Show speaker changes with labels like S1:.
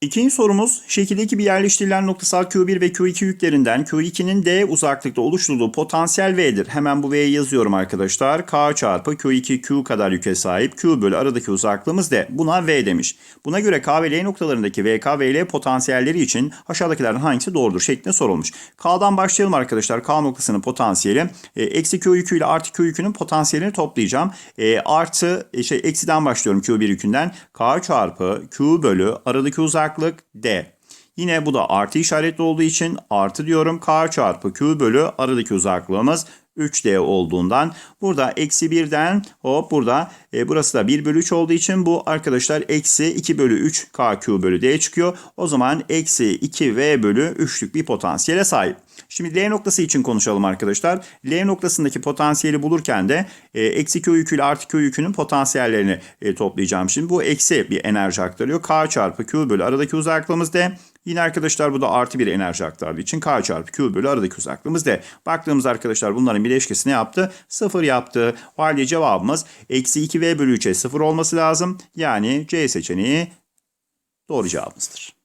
S1: İkinci sorumuz şekildeki bir yerleştirilen noktasal Q1 ve Q2 yüklerinden Q2'nin D uzaklıkta oluşturduğu potansiyel V'dir. Hemen bu V'yi yazıyorum arkadaşlar. K çarpı Q2 Q kadar yüke sahip. Q bölü aradaki uzaklığımız D. Buna V demiş. Buna göre K ve L noktalarındaki VK ve L potansiyelleri için aşağıdakilerden hangisi doğrudur şeklinde sorulmuş. K'dan başlayalım arkadaşlar. K noktasının potansiyeli. E, eksi Q yükü ile artı Q yükünün potansiyelini toplayacağım. E, artı e, şey eksiden başlıyorum Q1 yükünden. K çarpı Q bölü aradaki uzaklık D. Yine bu da artı işaretli olduğu için artı diyorum. K çarpı Q bölü aradaki uzaklığımız 3D olduğundan burada eksi 1'den hop burada e, burası da 1 bölü 3 olduğu için bu arkadaşlar eksi 2 bölü 3 KQ bölü D çıkıyor. O zaman eksi 2V bölü 3'lük bir potansiyele sahip. Şimdi L noktası için konuşalım arkadaşlar. L noktasındaki potansiyeli bulurken de e, eksi Q yükü ile artı Q yükünün potansiyellerini e, toplayacağım. Şimdi bu eksi bir enerji aktarıyor. K çarpı Q bölü aradaki uzaklığımız D. Yine arkadaşlar bu da artı bir enerji aktardığı için K çarpı Q bölü aradaki uzaklığımız D. Baktığımız arkadaşlar bunların bileşkesi ne yaptı? 0 yaptı. O halde cevabımız eksi 2V bölü 3'e 0 olması lazım. Yani C seçeneği doğru cevabımızdır.